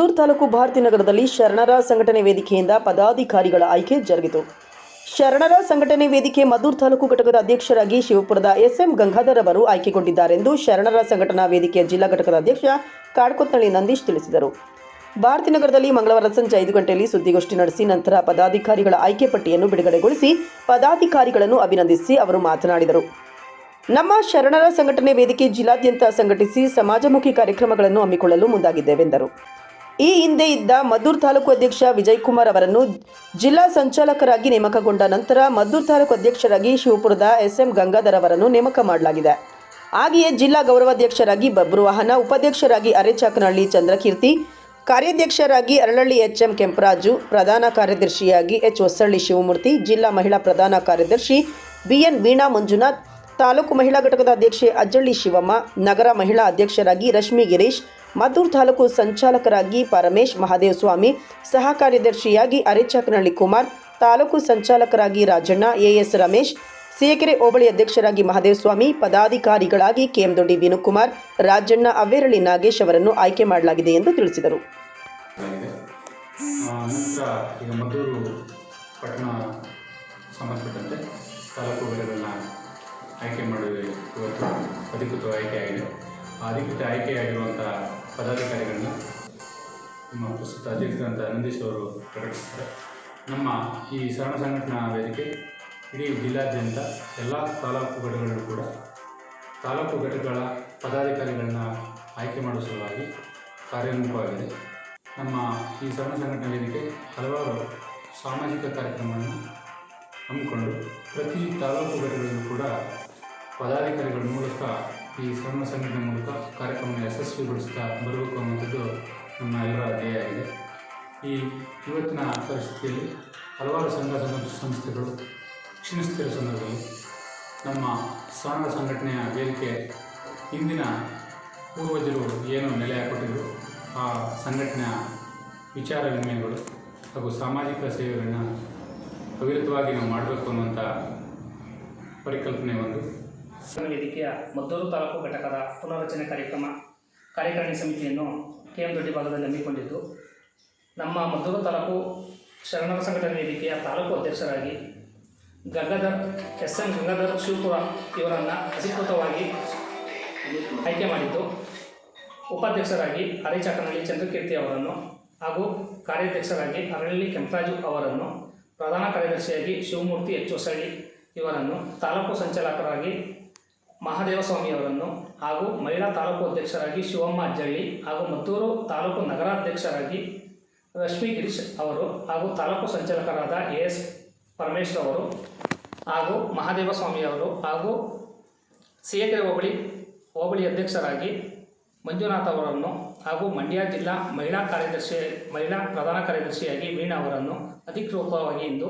ಮದ್ದೂರು ತಾಲೂಕು ಭಾರತೀನಗರದಲ್ಲಿ ಶರಣರ ಸಂಘಟನೆ ವೇದಿಕೆಯಿಂದ ಪದಾಧಿಕಾರಿಗಳ ಆಯ್ಕೆ ಜರುಗಿತು. ಶರಣರ ಸಂಘಟನೆ ವೇದಿಕೆ ಮದ್ದೂರು ತಾಲೂಕು ಘಟಕದ ಅಧ್ಯಕ್ಷರಾಗಿ ಶಿವಪುರದ ಎಸ್ಎಂ ಗಂಗಾಧರ್ ಅವರು ಆಯ್ಕೆಗೊಂಡಿದ್ದಾರೆಂದು ಶರಣರ ಸಂಘಟನಾ ವೇದಿಕೆಯ ಜಿಲ್ಲಾ ಘಟಕದ ಅಧ್ಯಕ್ಷ ಕಾಡ್ಕೊತ್ತಳ್ಳಿ ನಂದೀಶ್ ತಿಳಿಸಿದರು. ಭಾರತೀನಗರದಲ್ಲಿ ಮಂಗಳವಾರ ಸಂಜೆ ಐದು ಗಂಟೆಯಲ್ಲಿ ಸುದ್ದಿಗೋಷ್ಠಿ ನಡೆಸಿ ನಂತರ ಪದಾಧಿಕಾರಿಗಳ ಆಯ್ಕೆ ಪಟ್ಟಿಯನ್ನು ಬಿಡುಗಡೆಗೊಳಿಸಿ ಪದಾಧಿಕಾರಿಗಳನ್ನು ಅಭಿನಂದಿಸಿ ಅವರು ಮಾತನಾಡಿದರು. ನಮ್ಮ ಶರಣರ ಸಂಘಟನೆ ವೇದಿಕೆ ಜಿಲ್ಲಾದ್ಯಂತ ಸಂಘಟಿಸಿ ಸಮಾಜಮುಖಿ ಕಾರ್ಯಕ್ರಮಗಳನ್ನು ಹಮ್ಮಿಕೊಳ್ಳಲು ಮುಂದಾಗಿದ್ದೇವೆಂದರು. ಈ ಹಿಂದೆ ಇದ್ದ ಮದ್ದೂರು ತಾಲೂಕು ಅಧ್ಯಕ್ಷ ವಿಜಯ್ ಕುಮಾರ್ ಅವರನ್ನು ಜಿಲ್ಲಾ ಸಂಚಾಲಕರಾಗಿ ನೇಮಕಗೊಂಡ ನಂತರ ಮದ್ದೂರು ತಾಲೂಕು ಅಧ್ಯಕ್ಷರಾಗಿ ಶಿವಪುರದ ಎಸ್ಎಂ ಗಂಗಾಧರ್ ಅವರನ್ನು ನೇಮಕ ಮಾಡಲಾಗಿದೆ. ಹಾಗೆಯೇ ಜಿಲ್ಲಾ ಗೌರವಾಧ್ಯಕ್ಷರಾಗಿ ಬಬ್ರು ವಾಹನ, ಉಪಾಧ್ಯಕ್ಷರಾಗಿ ಅರೆಚಾಕನಹಳ್ಳಿ ಚಂದ್ರಕೀರ್ತಿ, ಕಾರ್ಯಾಧ್ಯಕ್ಷರಾಗಿ ಅರಳಳ್ಳಿ ಎಚ್ ಎಂ ಕೆಂಪರಾಜು, ಪ್ರಧಾನ ಕಾರ್ಯದರ್ಶಿಯಾಗಿ ಎಚ್ ಹೊಸಳ್ಳಿ ಶಿವಮೂರ್ತಿ, ಜಿಲ್ಲಾ ಮಹಿಳಾ ಪ್ರಧಾನ ಕಾರ್ಯದರ್ಶಿ ಬಿಎನ್ ವೀಣಾ ಮಂಜುನಾಥ್, ತಾಲೂಕು ಮಹಿಳಾ ಘಟಕದ ಅಧ್ಯಕ್ಷೆ ಅಜ್ಜಳ್ಳಿ ಶಿವಮ್ಮ, ನಗರ ಮಹಿಳಾ ಅಧ್ಯಕ್ಷರಾಗಿ ರಶ್ಮಿ ಗಿರೀಶ್ ಮದ್ದೂರು ತಾಲೂಕು ಸಂಚಾಲಕರಾಗಿ ಪರಮೇಶ್ ಮಹಾದೇವ ಸ್ವಾಮಿ ಸಹ ಕಾರ್ಯದರ್ಶಿಯಾಗಿ ಅರೆಚಾಕನಹಳ್ಳಿ ಕುಮಾರ್, ತಾಲೂಕು ಸಂಚಾಲಕರಾಗಿ ರಾಜಣ್ಣ, ಎಎಸ್ ರಮೇಶ್ ಸಿಯಕೆರೆ ಹೋಬಳಿ ಅಧ್ಯಕ್ಷರಾಗಿ ಮಹಾದೇವ ಸ್ವಾಮಿ ಪದಾಧಿಕಾರಿಗಳಾಗಿ ಕೆಎಂ ದೊಡ್ಡಿ ವಿನುಕುಮಾರ್, ರಾಜಣ್ಣ ಅವ್ವೇರಳ್ಳಿ ನಾಗೇಶ್ ಅವರನ್ನು ಆಯ್ಕೆ ಮಾಡಲಾಗಿದೆ ಎಂದು ತಿಳಿಸಿದರು. ಆಯ್ಕೆ ಮಾಡಿ ಇವತ್ತು ಅಧಿಕೃತ ಅಧಿಕೃತ ಆಯ್ಕೆಯಾಗಿರುವಂಥ ಪದಾಧಿಕಾರಿಗಳನ್ನ ನಮ್ಮ ಪ್ರಸ್ತುತ ಅಧ್ಯಕ್ಷರಂತ ನಂದೀಶ್ ಅವರು ಪ್ರಕಟಿಸ್ತಾರೆ. ನಮ್ಮ ಈ ಶರಣ ಸಂಘಟನಾ ವೇದಿಕೆ ಇಡೀ ಜಿಲ್ಲಾದ್ಯಂತ ಎಲ್ಲ ತಾಲೂಕು ಘಟಕಗಳಲ್ಲೂ ಕೂಡ ತಾಲೂಕು ಘಟಕಗಳ ಪದಾಧಿಕಾರಿಗಳನ್ನ ಆಯ್ಕೆ ಮಾಡುವ ಸಲುವಾಗಿ ಕಾರ್ಯೋನ್ಮುಖವಾಗಿದೆ. ನಮ್ಮ ಈ ಶರಣ ಸಂಘಟನಾ ವೇದಿಕೆ ಹಲವಾರು ಸಾಮಾಜಿಕ ಕಾರ್ಯಕ್ರಮಗಳನ್ನು ಹಮ್ಮಿಕೊಂಡು ಪ್ರತಿ ತಾಲೂಕು ಘಟಕಗಳಲ್ಲೂ ಕೂಡ ಪದಾಧಿಕಾರಿಗಳ ಮೂಲಕ ಈ ಸ್ವರ್ಣ ಸಂಘಟನೆ ಮೂಲಕ ಕಾರ್ಯಕ್ರಮ ಯಶಸ್ವಿಗೊಳಿಸ್ತಾ ಬರಬೇಕು ಅನ್ನುವಂಥದ್ದು ನಮ್ಮ ಎಲ್ಲರ ಧ್ಯೇಯ ಆಗಿದೆ. ಈ ಇವತ್ತಿನ ಪರಿಸ್ಥಿತಿಯಲ್ಲಿ ಹಲವಾರು ಸಂಘ ಸಂಸ್ಥೆಗಳು ಕ್ಷೀಣಿಸ್ತಿರೋ ಸಂದರ್ಭದಲ್ಲಿ ನಮ್ಮ ಸ್ವರ್ಣ ಸಂಘಟನೆಯ ವೇದಿಕೆ ಇಂದಿನ ಪೂರ್ವಜರು ಏನು ನೆಲೆ ಹಾಕೊಟ್ಟಿದ್ರು, ಆ ಸಂಘಟನೆಯ ವಿಚಾರ ವಿನಿಮಯಗಳು ಹಾಗೂ ಸಾಮಾಜಿಕ ಸೇವೆಗಳನ್ನು ಅವಿರತವಾಗಿ ನಾವು ಮಾಡಬೇಕು ಅನ್ನುವಂಥ ಪರಿಕಲ್ಪನೆ ಒಂದು. ವೇದಿಕೆಯ ಮದ್ದೂರು ತಾಲೂಕು ಘಟಕದ ಪುನರ್ರಚನೆ ಕಾರ್ಯಕ್ರಮ ಕಾರ್ಯಕಾರಿಣಿ ಸಮಿತಿಯನ್ನು ಕೆ ಎಂ ದೊಡ್ಡಿ ಭಾಗದಲ್ಲಿ ಹಮ್ಮಿಕೊಂಡಿದ್ದು, ನಮ್ಮ ಮದ್ದೂರು ತಾಲೂಕು ಶರಣರ ಸಂಘಟನೆ ವೇದಿಕೆಯ ತಾಲೂಕು ಅಧ್ಯಕ್ಷರಾಗಿ ಗಂಗಾಧರ್, ಎಸ್ ಎಂ ಗಂಗಾಧರ್ ಶಿವಪುರ ಇವರನ್ನು ಅಧಿಕೃತವಾಗಿ ಆಯ್ಕೆ ಮಾಡಿದ್ದು, ಉಪಾಧ್ಯಕ್ಷರಾಗಿ ಅರೆಚಾಕನಹಳ್ಳಿ ಚಂದ್ರಕೀರ್ತಿ ಅವರನ್ನು ಹಾಗೂ ಕಾರ್ಯಾಧ್ಯಕ್ಷರಾಗಿ ಅರಳಳ್ಳಿ ಕೆಂಪರಾಜು ಅವರನ್ನು, ಪ್ರಧಾನ ಕಾರ್ಯದರ್ಶಿಯಾಗಿ ಶಿವಮೂರ್ತಿ ಎಚ್ ಹೊಸಳ್ಳಿ ಇವರನ್ನು ತಾಲೂಕು ಸಂಚಾಲಕರಾಗಿ ಮಹಾದೇವಸ್ವಾಮಿ ಅವರನ್ನು ಹಾಗೂ ಮಹಿಳಾ ತಾಲೂಕು ಅಧ್ಯಕ್ಷರಾಗಿ ಶಿವಮ್ಮ ಅಜ್ಜಳ್ಳಿ ಹಾಗೂ ಮತ್ತೂರು ತಾಲೂಕು ನಗರಾಧ್ಯಕ್ಷರಾಗಿ ರಶ್ಮಿ ಗಿರೀಶ್ ಅವರು ಹಾಗೂ ತಾಲೂಕು ಸಂಚಾಲಕರಾದ ಎ ಎಸ್ ಪರಮೇಶ್ವರ್ ಅವರು ಹಾಗೂ ಮಹಾದೇವಸ್ವಾಮಿ ಅವರು ಹಾಗೂ ಸಿಎಕೆರೆ ಹೋಬಳಿ ಹೋಬಳಿ ಅಧ್ಯಕ್ಷರಾಗಿ ಮಂಜುನಾಥ್ ಅವರನ್ನು ಹಾಗೂ ಮಂಡ್ಯ ಜಿಲ್ಲಾ ಮಹಿಳಾ ಕಾರ್ಯದರ್ಶಿ, ಮಹಿಳಾ ಪ್ರಧಾನ ಕಾರ್ಯದರ್ಶಿಯಾಗಿ ವೀಣಾ ಅವರನ್ನು ಅಧಿಕೃತವಾಗಿ ಇಂದು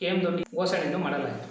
ಕೆ ಎಂ ದೊಡ್ಡಿ ಘೋಷಣೆಯನ್ನು ಮಾಡಲಾಯಿತು.